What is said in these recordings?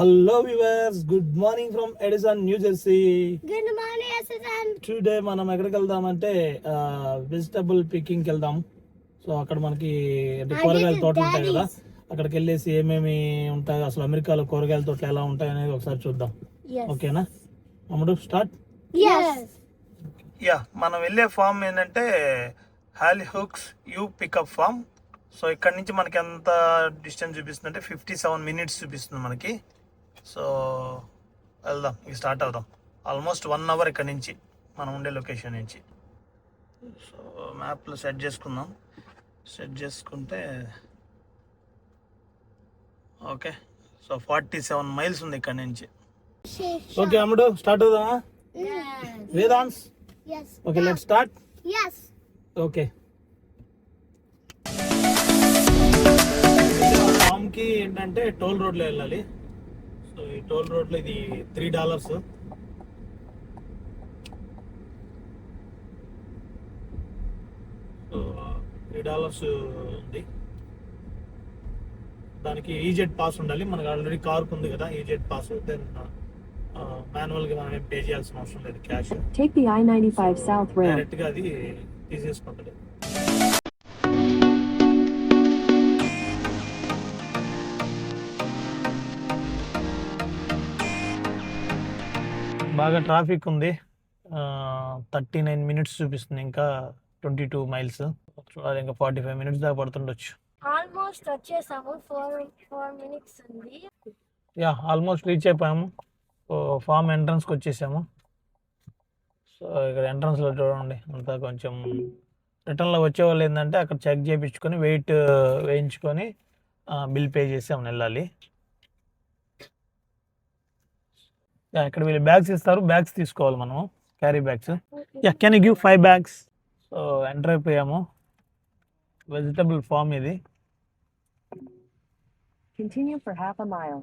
Hello viewers good morning from Edison New Jersey good morning today మనం ఎక్కడికి వెళ్దామంటే vegetable picking వెళ్దాం. So అక్కడ మనకి అంటే కూరగాయల తోటలు ఉంటాయి కదా. అక్కడికి వెళ్ళేసి ఏమేమి ఉంటాయి? అసలు అమెరికాలో కూరగాయల తోటలు ఎలా ఉంటాయి అనేది ఒకసారి చూద్దాం. ఓకేనా? అమ్ముడు స్టార్ట్. Yes. యా మనం వెళ్ళే ఫామ్ ఏంటంటే Holly Hooks you pickup farm so ఇక్కడ నుంచి మనకి ఎంత డిస్టెన్స్ చూపిస్తుంది అంటే ఫిఫ్టీ సెవెన్ మినిట్స్ చూపిస్తుంది మనకి. సో వెళ్దాం. ఇక స్టార్ట్ అవుదాం. ఆల్మోస్ట్ వన్ అవర్ ఇక్కడ నుంచి మనం ఉండే లొకేషన్ నుంచి. సో మ్యాప్లో సెట్ చేసుకుందాం. సెట్ చేసుకుంటే okay. So forty seven miles ఉంది ఇక్కడ నుంచి. ఓకే అమ్ముడు స్టార్ట్ అవుదామా? Yes. వేదాన్స్ yes. Okay let start. Yes. Okay. కి ఏంటంటే టోల్ రోడ్లో వెళ్ళాలి. సో ఈ టోల్ రోడ్లో ఇది three dollars. So three dollars ఉంది. దానికి ఈజెడ్ పాస్ ఉండాలి. మనకు ఆల్రెడీ కార్ ఉంది కదా ఈజెడ్ పాస్ దెన్ మాన్యువల్గా మనం ఏం పే చేయాల్సిన అవసరం లేదు. Cash Take the I-95 South ramp. డైరెక్ట్గా అది తీసేసుకుంటది. బాగా ట్రాఫిక్ ఉంది. థర్టీ నైన్ మినిట్స్ చూపిస్తుంది ఇంకా ట్వంటీ టూ మైల్స్ చూడాలి ఇంకా ఫార్టీ ఫైవ్ మినిట్స్ దాకా పడుతుండొచ్చు. ఆల్మోస్ట్ వచ్చేసాము. ఫోర్ ఫోర్ మినిట్స్ ఉంది. యా ఆల్మోస్ట్ రీచ్ అయిపోయాము. ఫామ్ ఎంట్రన్స్కి వచ్చేసాము. సో ఇక్కడ ఎంట్రన్స్లో చూడండి. అంతా కొంచెం రిటర్న్లో వచ్చే వాళ్ళు ఏంటంటే అక్కడ చెక్ చేయించుకొని వెయిట్ వేయించుకొని బిల్ పే చేసి అవును వెళ్ళాలి యా ఇక్కడ వీళ్ళు బ్యాగ్స్ ఇస్తారు. బ్యాగ్స్ తీసుకోవాలి మనము. Carry bags yeah can give five bags so enter అయిపోయాము. వెజిటబుల్ ఫామ్ ఇది. Continue for half a mile.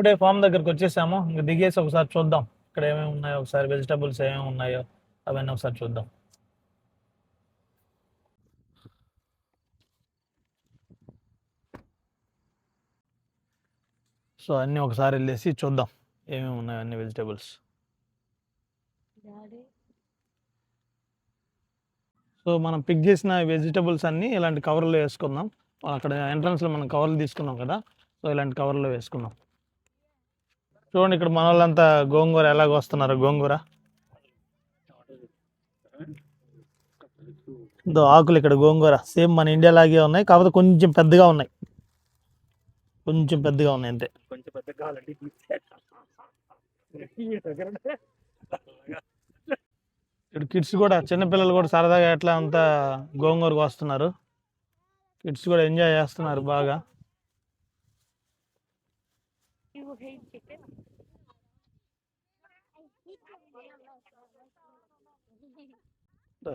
ఇప్పుడే ఫామ్ దగ్గరకు వచ్చేసాము. ఇంకా దిగేసి ఒకసారి చూద్దాం. ఇక్కడ ఏమేమి ఉన్నాయో ఒకసారి వెజిటబుల్స్ ఏమేమి ఉన్నాయో అవన్నీ ఒకసారి చూద్దాం. సో అన్నీ ఒకసారి వెళ్ళేసి చూద్దాం. ఏమేమి ఉన్నాయో అన్ని వెజిటబుల్స్. సో మనం పిక్ చేసిన వెజిటబుల్స్ అన్నీ ఇలాంటి కవర్లో వేసుకుందాం. అక్కడ ఎంట్రన్స్లో మనం కవర్లు తీసుకున్నాం కదా. సో ఇలాంటి కవర్లో వేసుకుందాం. చూడండి ఇక్కడ మన వాళ్ళంతా గోంగూర ఎలాగ వస్తున్నారు గోంగూర? ఇదో ఆకులు ఇక్కడ గోంగూర. సేమ్ మన ఇండియా లాగే ఉన్నాయి కాకపోతే కొంచెం పెద్దగా ఉన్నాయి. కొంచెం పెద్దగా ఉన్నాయి అంతే. కొంచెం ఇక్కడ కిడ్స్ కూడా చిన్నపిల్లలు కూడా సరదాగా ఎట్లా అంతా గోంగూరకు వస్తున్నారు. కిడ్స్ కూడా ఎంజాయ్ చేస్తున్నారు బాగా.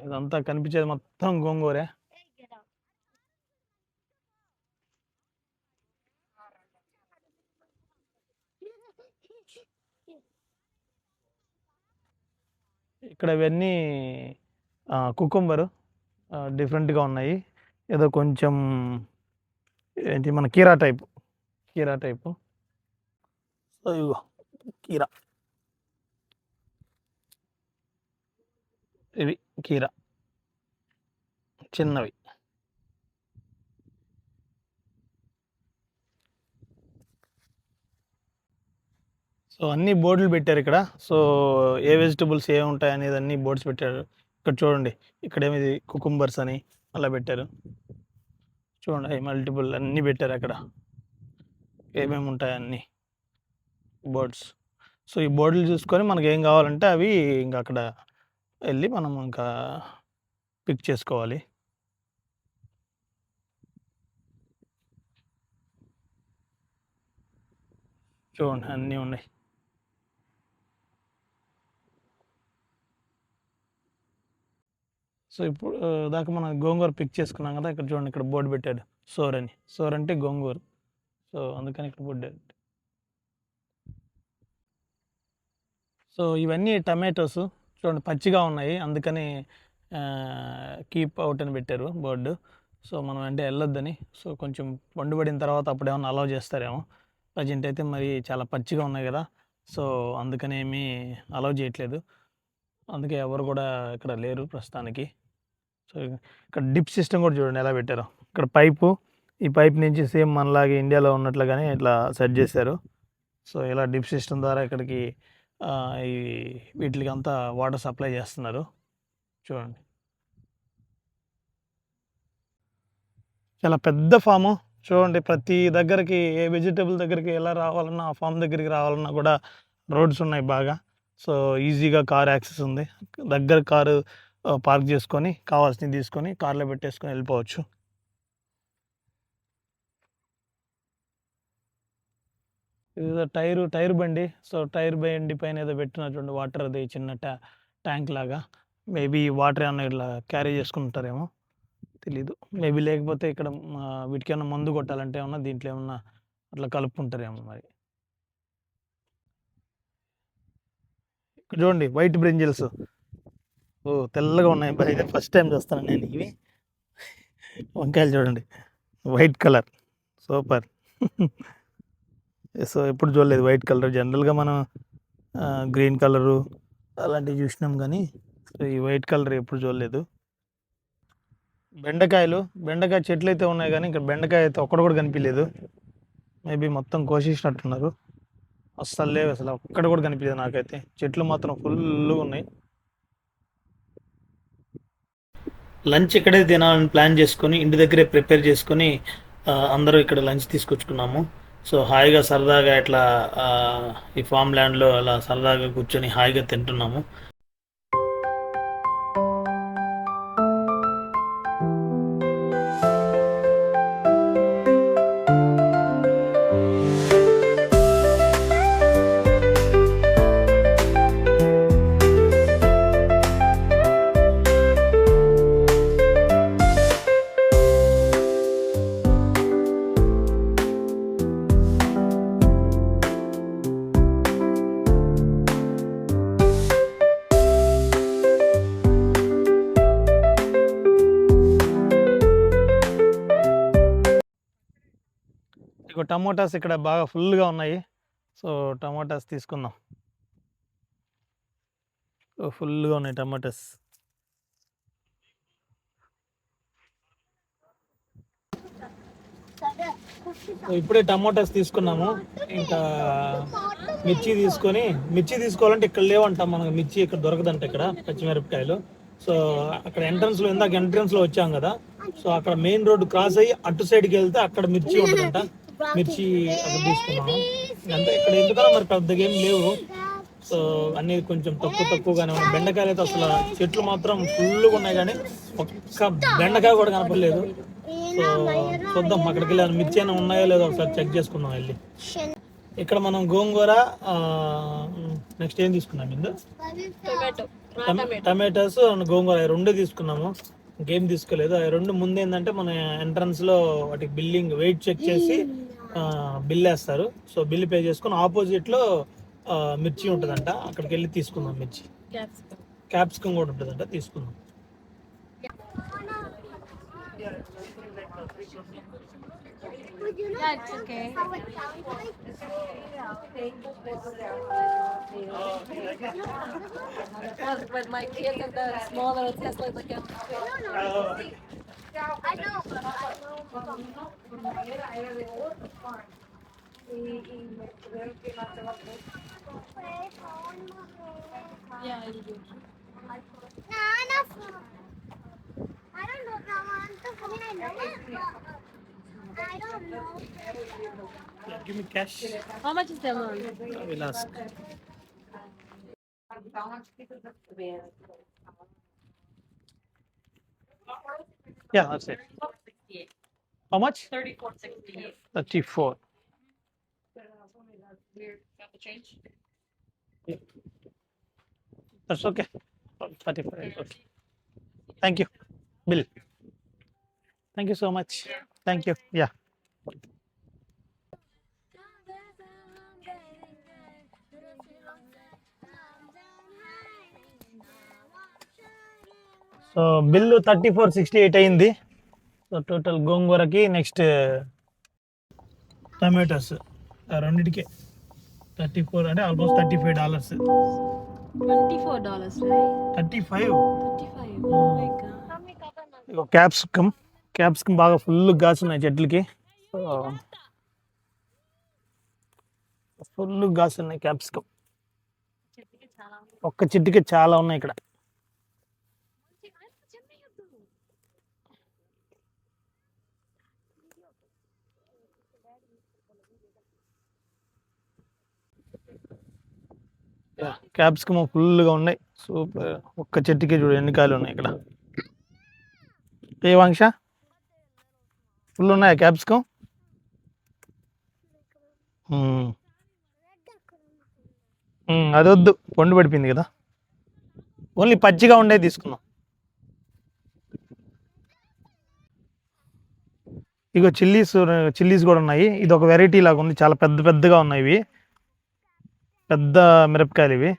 ఇదంతా కనిపించేది మొత్తం గోంగూరే. ఇక్కడ ఇవన్నీ కుకుంబరు డిఫరెంట్గా ఉన్నాయి. ఏదో కొంచెం ఏంటి మన కీరా టైపు కీరా టైపు ఇగో కీరా ఇవి కీరా చిన్నవి సో అన్ని బోర్డులు పెట్టారు ఇక్కడ. సో ఏ వెజిటబుల్స్ ఏ ఉంటాయి అనేది అన్ని బోర్డ్స్ పెట్టారు. ఇక్కడ చూడండి. ఇక్కడ ఏమిది? కుకుంబర్స్ అని అలా పెట్టారు. చూడండి. మల్టిపుల్ అన్నీ పెట్టారు అక్కడ. ఏమేమి ఉంటాయి అన్నీ? బర్డ్స్. సో ఈ బోర్డులు చూసుకొని మనకి ఏం కావాలంటే అవి ఇంకా అక్కడ వెళ్ళి మనం ఇంకా పిక్ చేసుకోవాలి. చూడండి అన్నీ ఉన్నాయి. సో ఇప్పుడు దాకా మనం గోంగూర పిక్ చేసుకున్నాం కదా ఇక్కడ చూడండి ఇక్కడ బోర్డు పెట్టాడు. సోర్ అని సోర్ అంటే గోంగూర. సో అందుకని ఇక్కడ బోర్డు సో ఇవన్నీ టమాటోస్ చూడండి పచ్చిగా ఉన్నాయి. అందుకని కీప్ అవుట్ అని పెట్టారు బోర్డు. సో మనం అంటే వెళ్ళొద్దని. సో కొంచెం పండుబడిన తర్వాత అప్పుడు ఏమైనా అలౌ చేస్తారేమో. ప్రజెంట్ అయితే మరి చాలా పచ్చిగా ఉన్నాయి కదా. సో అందుకని ఏమీ అలౌ చేయట్లేదు. అందుకే ఎవరు కూడా ఇక్కడ లేరు ప్రస్తుతానికి. సో ఇక్కడ డిప్ సిస్టమ్ కూడా చూడండి ఎలా పెట్టారు. ఇక్కడ పైపు ఈ పైప్ నుంచి సేమ్ మనలాగే ఇండియాలో ఉన్నట్లుగానే ఇట్లా సెట్ చేశారు. సో ఇలా డిప్ సిస్టమ్ ద్వారా ఇక్కడికి ఈ వీటికి అంతా వాటర్ సప్లై చేస్తున్నారు. చూడండి. చాలా పెద్ద ఫాము. చూడండి ప్రతి దగ్గరికి ఏ వెజిటేబుల్ దగ్గరికి ఎలా రావాలన్నా ఆ ఫామ్ దగ్గరికి రావాలన్నా కూడా రోడ్స్ ఉన్నాయి బాగా. సో ఈజీగా కార్ యాక్సెస్ ఉంది. దగ్గర కారు పార్క్ చేసుకొని కావాల్సినవి తీసుకొని కార్లో పెట్టేసుకొని వెళ్ళిపోవచ్చు. ఇది టైరు టైర్ బండి. సో టైర్ బండి పైన ఏదో పెట్టినటువంటి వాటర్ అది చిన్న ట్యా ట్యాంక్ లాగా. మేబీ వాటర్ ఏమన్నా ఇట్లా క్యారీ చేసుకుంటారేమో తెలీదు. మేబీ లేకపోతే ఇక్కడ వీటికి ఏమన్నా మందు కొట్టాలంటే ఏమన్నా దీంట్లో ఏమన్నా అట్లా కలుపుకుంటారేమో మరి. ఇక్కడ చూడండి వైట్ బ్రింజిల్స్. ఓ తెల్లగా ఉన్నాయి. బా, ఫస్ట్ టైం చూస్తాను నేను ఇవి. వంకాయలు చూడండి వైట్ కలర్. సూపర్. సో ఎప్పుడు చూడలేదు. వైట్ కలర్ జనరల్గా మనం గ్రీన్ కలరు అలాంటివి చూసినాం కానీ సో ఈ వైట్ కలర్ ఎప్పుడు చూడలేదు. బెండకాయలు బెండకాయ చెట్లు అయితే ఉన్నాయి కానీ ఇక్కడ బెండకాయ అయితే ఒక్కడ కూడా కనిపించలేదు మేబీ మొత్తం కోసేసినట్టున్నారు. అస్సలు లేవు అసలు ఒక్కడ కూడా కనిపించదు నాకైతే. చెట్లు మాత్రం ఫుల్గా ఉన్నాయి. లంచ్ ఇక్కడే తినాలని ప్లాన్ చేసుకొని ఇంటి దగ్గరే ప్రిపేర్ చేసుకొని అందరూ ఇక్కడ లంచ్ తీసుకొచ్చుకున్నాము. సో హాయిగా సరదాగా ఇట్లా ఈ ఫామ్ ల్యాండ్లో అలా సరదాగా కూర్చొని హాయిగా తింటున్నాము. టమోటాస్ ఇక్కడ బాగా ఫుల్గా ఉన్నాయి. సో టమోటాస్ తీసుకుందాం. ఫుల్గా ఉన్నాయి టమాటాస్. ఇప్పుడే టమాటాస్ తీసుకున్నాము. ఇంకా మిర్చి తీసుకొని మిర్చి తీసుకోవాలంటే ఇక్కడ లేవంట మనకు. మిర్చి ఇక్కడ దొరకదంట ఇక్కడ పచ్చిమిరపకాయలు. సో అక్కడ ఎంట్రన్స్లో ఇందాక ఎంట్రన్స్లో వచ్చాం కదా. సో అక్కడ మెయిన్ రోడ్ క్రాస్ అయ్యి అటు సైడ్కి వెళ్తే అక్కడ మిర్చి ఉంటుందంట మిర్చి అక్కడ తీసుకున్నాము అంటే ఇక్కడ ఎందుకన్నా మరి పెద్దగా ఏం లేవు. సో అన్ని కొంచెం తక్కువ తక్కువగానే ఉన్నాయి. బెండకాయలు అయితే అసలు చెట్లు మాత్రం ఫుల్గా ఉన్నాయి కానీ ఒక్క బెండకాయ కూడా కనపడలేదు. సో చూద్దాం అక్కడికి వెళ్ళి ఏమైనా మిర్చి అయినా ఉన్నాయో లేదో ఒకసారి చెక్ చేసుకుందాం వెళ్ళి. ఇక్కడ మనం గోంగూర నెక్స్ట్ ఏం తీసుకున్నాం ఇందు? టమాటోస్ గోంగూర ఈ రెండు తీసుకున్నాము. ఇంకేం తీసుకోలేదు. ఆ రెండు ముందు ఏంటంటే మన ఎంట్రన్స్లో వాటికి బిల్లింగ్ వెయిట్ చెక్ చేసి బిల్ వేస్తారు. సో బిల్ పే చేసుకుని ఆపోజిట్లో మిర్చి ఉంటుందంట. అక్కడికి వెళ్ళి తీసుకుందాం మిర్చి. క్యాప్సికమ్ కూడా ఉంటుందంట. తీసుకుందాం. Yeah, it's Because with my kids and the small little Tesla, like I Oh. I know, but I know como know. como era, era de otro farm. Y, y me tuvieron que matar la. Yeah, I did. No, no, I don't know, I mean, I know. I don't know. Give me cash. How much is the loan? I will ask. Yeah, that's it. How much? Thirty-four sixty-eight. Thirty-four. That's okay. Thirty-four okay. Thank you, Bill. Thank you so much. Thank you. Yeah. So bill thirty four sixty eight అయింది. So total గోంగూరకి next tomatoes రెండింటికి. Thirty four అంటే almost thirty five dollars Twenty-four dollars, right? Thirty five. Oh capsicum. Capsicum బాగా full ఉన్నాయి చెట్లకి. Full ఉన్నాయి capsicum. ఒక్క చెట్టుకి చాలా ఉన్నాయి ఇక్కడ. క్యాప్సికమ్ ఫుల్గా ఉన్నాయి. సూపర్. ఒక్క చెట్టుకి చూడు ఎన్ని కాయలు ఉన్నాయి ఇక్కడ. ఏ వంశ ఫుల్ ఉన్నాయా క్యాప్సికమ్ అది వద్దు. పండు పడిపోయింది కదా. ఓన్లీ పచ్చిగా ఉండే తీసుకుందాం. ఇగో చిల్లీస్ చిల్లీస్ కూడా ఉన్నాయి. ఇది ఒక వెరైటీ లాగా ఉంది. చాలా పెద్ద పెద్దగా ఉన్నాయి ఇవి. పెద్ద మిరపకాయలు ఇవి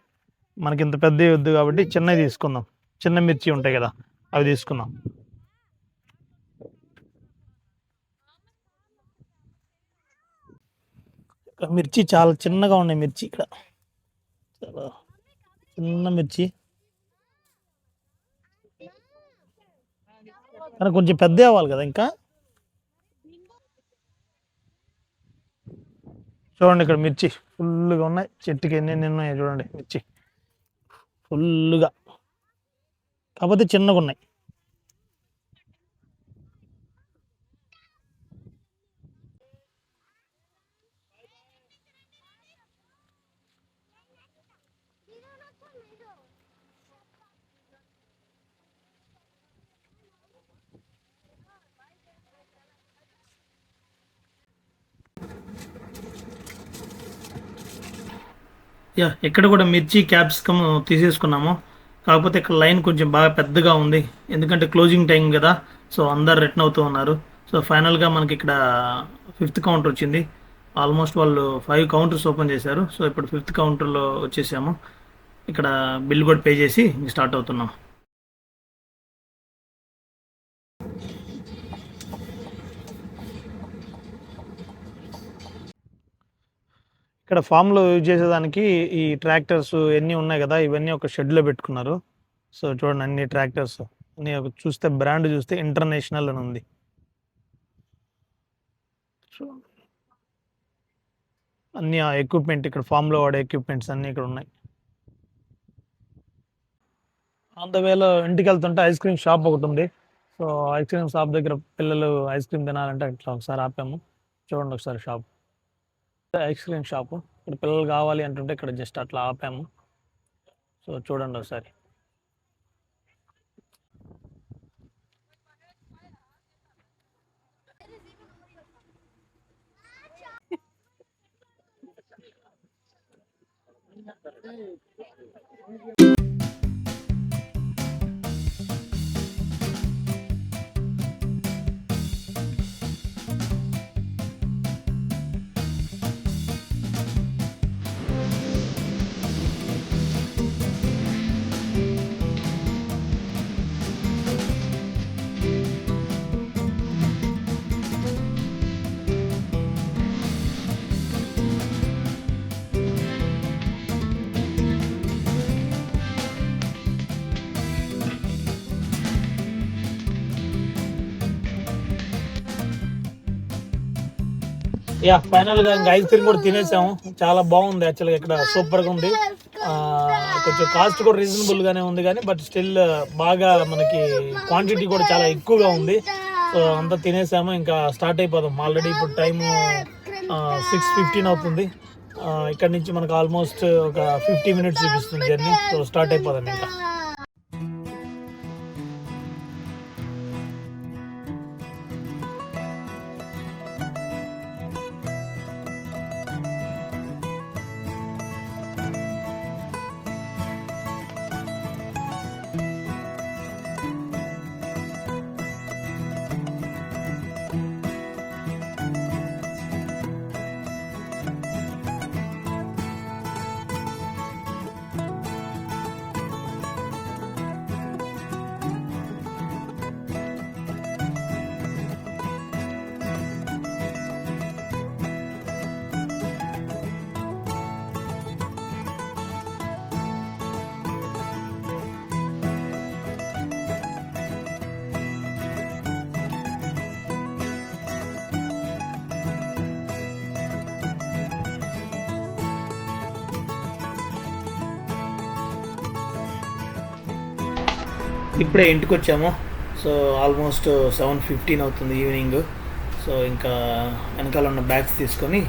మనకి ఇంత పెద్దవి వద్దు కాబట్టి చిన్నవి తీసుకుందాం. చిన్న మిర్చి ఉంటాయి కదా అవి తీసుకుందాం. ఇక్కడ మిర్చి చాలా చిన్నగా ఉన్నాయి మిర్చి ఇక్కడ. చాలా చిన్న మిర్చి. కానీ కొంచెం పెద్ద అవ్వాలి కదా ఇంకా. చూడండి ఇక్కడ మిర్చి. ఫుల్గా ఉన్నాయి. చెట్టుకి ఎన్ని ఎన్ని ఉన్నాయి చూడండి. మిర్చి. ఫుల్గా కాకపోతే చిన్నగా ఉన్నాయి యా ఇక్కడ కూడా మిర్చి క్యాప్సికమ్ తీసేసుకున్నాము. కాకపోతే ఇక్కడ లైన్ కొంచెం బాగా పెద్దగా ఉంది. ఎందుకంటే క్లోజింగ్ టైం కదా సో అందరు రిటర్న్ అవుతూ ఉన్నారు. సో ఫైనల్గా మనకి ఇక్కడ ఫిఫ్త్ కౌంటర్ వచ్చింది. ఆల్మోస్ట్ వాళ్ళు ఫైవ్ కౌంటర్స్ ఓపెన్ చేశారు. సో ఇప్పుడు ఫిఫ్త్ కౌంటర్లో వచ్చేసాము. ఇక్కడ బిల్ కూడా పే చేసి స్టార్ట్ అవుతున్నాం. ఇక్కడ ఫామ్లో యూజ్ చేసేదానికి ఈ ట్రాక్టర్స్ ఎన్ని ఉన్నాయి కదా ఇవన్నీ ఒక షెడ్లో పెట్టుకున్నారు. సో చూడండి అన్ని ట్రాక్టర్స్. అన్ని ఒక చూస్తే బ్రాండ్ చూస్తే ఇంటర్నేషనల్ అని ఉంది. అన్ని ఆ ఎక్విప్మెంట్ ఇక్కడ ఫామ్లో వాడే ఎక్విప్మెంట్స్ అన్నీ ఇక్కడ ఉన్నాయి. ఆన్ ద వేలో ఇంటికి వెళ్తుంటే ఐస్ క్రీమ్ షాప్ ఒకటి ఉంది. సో ఐస్ క్రీమ్ షాప్ దగ్గర పిల్లలు ఐస్ క్రీమ్ తినాలంటే అట్లా ఒకసారి ఆపాము. చూడండి ఒకసారి షాప్. Ice cream shop. ఇక్కడ పిల్లలు కావాలి అంటుంటే ఇక్కడ జస్ట్ అట్లా ఆపాము. సో చూడండి ఒకసారి. యా ఫైనల్గా ఇంకా ఐస్ క్రీమ్ కూడా తినేసాము. చాలా బాగుంది యాక్చువల్గా ఇక్కడ సూపర్గా ఉంది కొంచెం కాస్ట్ కూడా రీజనబుల్ గానే ఉంది కానీ బట్ స్టిల్ బాగా మనకి క్వాంటిటీ కూడా చాలా ఎక్కువగా ఉంది. సో అంతా తినేసాము ఇంకా స్టార్ట్ అయిపోదాం. ఆల్రెడీ ఇప్పుడు టైం సిక్స్ ఫిఫ్టీన్ అవుతుంది. ఇక్కడ నుంచి మనకు ఆల్మోస్ట్ ఒక ఫిఫ్టీ మినిట్స్ చూపిస్తుంది జర్నీ సో స్టార్ట్ అయిపోదాం ఇంకా. ఇప్పుడే ఇంటికి వచ్చాము సో ఆల్మోస్ట్ సెవెన్ ఫిఫ్టీన్ అవుతుంది ఈవినింగ్. సో ఇంకా వెనకాల ఉన్న బ్యాగ్స్ తీసుకొని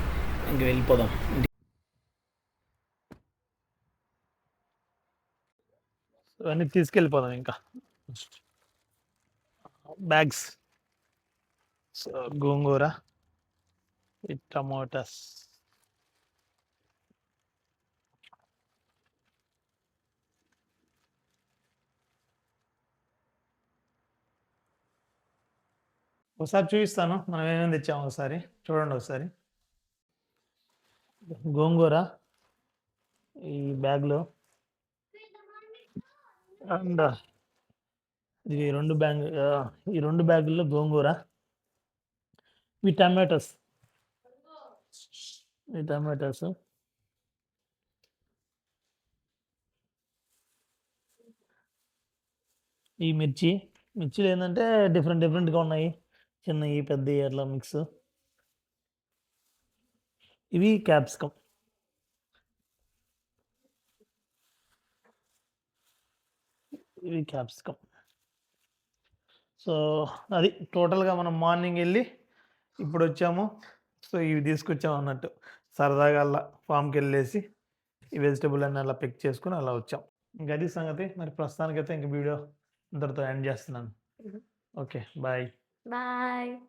ఇంక వెళ్ళిపోదాం. సో అన్నీ తీసుకెళ్ళిపోదాం ఇంకా. బ్యాగ్స్. సో గోంగూర విత్ టమోటాస్. ఒకసారి చూపిస్తాను. మనం ఏమేమి తెచ్చాము ఒకసారి? చూడండి ఒకసారి. గోంగూర ఈ బ్యాగ్లో. అండ్ ఇది రెండు బ్యాగ్ ఈ రెండు బ్యాగుల్లో గోంగూర. ఈ టమాటోస్. ఈ టమాటోస్. ఈ మిర్చి. మిర్చిలు ఏంటంటే డిఫరెంట్ డిఫరెంట్గా ఉన్నాయి. చిన్నవి పెద్దవి అట్లా మిక్స్. ఇవి క్యాప్సికమ్. ఇవి క్యాప్సికమ్. సో అది టోటల్గా మనం మార్నింగ్ వెళ్ళి ఇప్పుడు వచ్చాము. సో ఇవి తీసుకొచ్చాము అన్నట్టు. సరదాగా అలా ఫామ్కి వెళ్ళేసి ఈ వెజిటబుల్ అన్నీ అలా పిక్ చేసుకుని అలా వచ్చాం. ఇంకా అది సంగతి. మరి ప్రస్తుతానికైతే ఇంక వీడియో ఇంతటితో ఎండ్ చేస్తున్నాను. ఓకే. బాయ్. Bye.